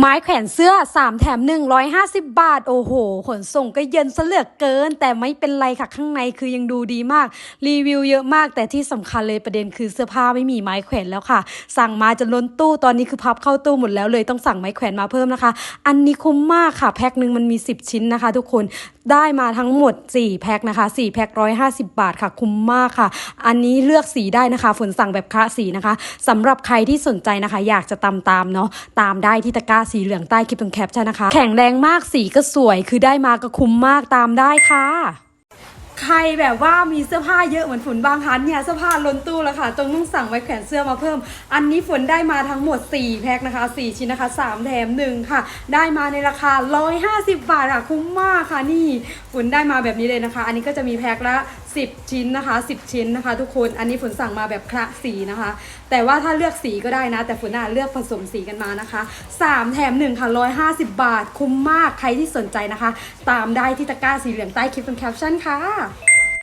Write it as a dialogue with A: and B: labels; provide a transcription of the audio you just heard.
A: ไม้แขวนเสื้อ 3 แถม 150 บาท โอ้โห ขนส่งก็เย็นเหลือเกิน แต่ไม่เป็นไรค่ะ ข้างในคือยังดูดีมาก รีวิวเยอะมาก แต่ที่สำคัญเลยประเด็นคือเสื้อผ้าไม่มีไม้แขวนแล้วค่ะ สั่งมาจะล้นตู้ ตอนนี้คือพับเข้าตู้หมดแล้วเลยต้องสั่งไม้แขวนมาเพิ่มนะคะ อันนี้คุ้มมากค่ะ แพ็คหนึ่งมันมี 10 ชิ้นนะคะ ทุกคน ได้มาทั้งหมด 4 แพ็คนะคะ4แพ็ค150 บาทค่ะ คุ้มมากค่ะ อันนี้เลือกสีได้นะคะ ฝนสั่งแบบคละสีนะคะสำหรับใครที่สนใจนะคะ อยากจะตามตามเนาะ ตามได้ที่ตะกร้าสีเหลืองใต้คลิปตรงแคปชั่นนะคะ แข็งแรงมากสีก็สวย คือได้มาก็คุ้มมากตามได้ค่ะ ใครแบบว่ามีเสื้อผ้าเยอะเหมือนฝนบางคันเนี่ยเสื้อผ้าล้นตู้แล้วค่ะตรงต้องสั่งไว้แขวนเสื้อมาเพิ่ม อันนี้ฝนได้มาทั้งหมด 4 แพ็คนะคะ 4 ชิ้นนะคะ 3 แถม 1 ค่ะ ได้มาในราคา 150 บาทค่ะคุ้มมากค่ะนี่ฝนได้มาแบบนี้เลยนะคะ อันนี้ก็จะมีแพ็คละ 10 ชิ้นนะคะ 10 ชิ้นนะคะ ทุกคนอันนี้ฝนสั่งมาแบบคละสีนะคะ แต่ว่าถ้าเลือกสีก็ได้นะ แต่ฝนน่ะเลือกผสมสีกันมานะคะ 3 แถม 1 ค่ะ 150 บาท คุ้มมากใครที่สนใจนะคะ ตามได้ที่ตะกร้าสีเหลืองใต้คลิปเป็นแคปชั่นค่ะ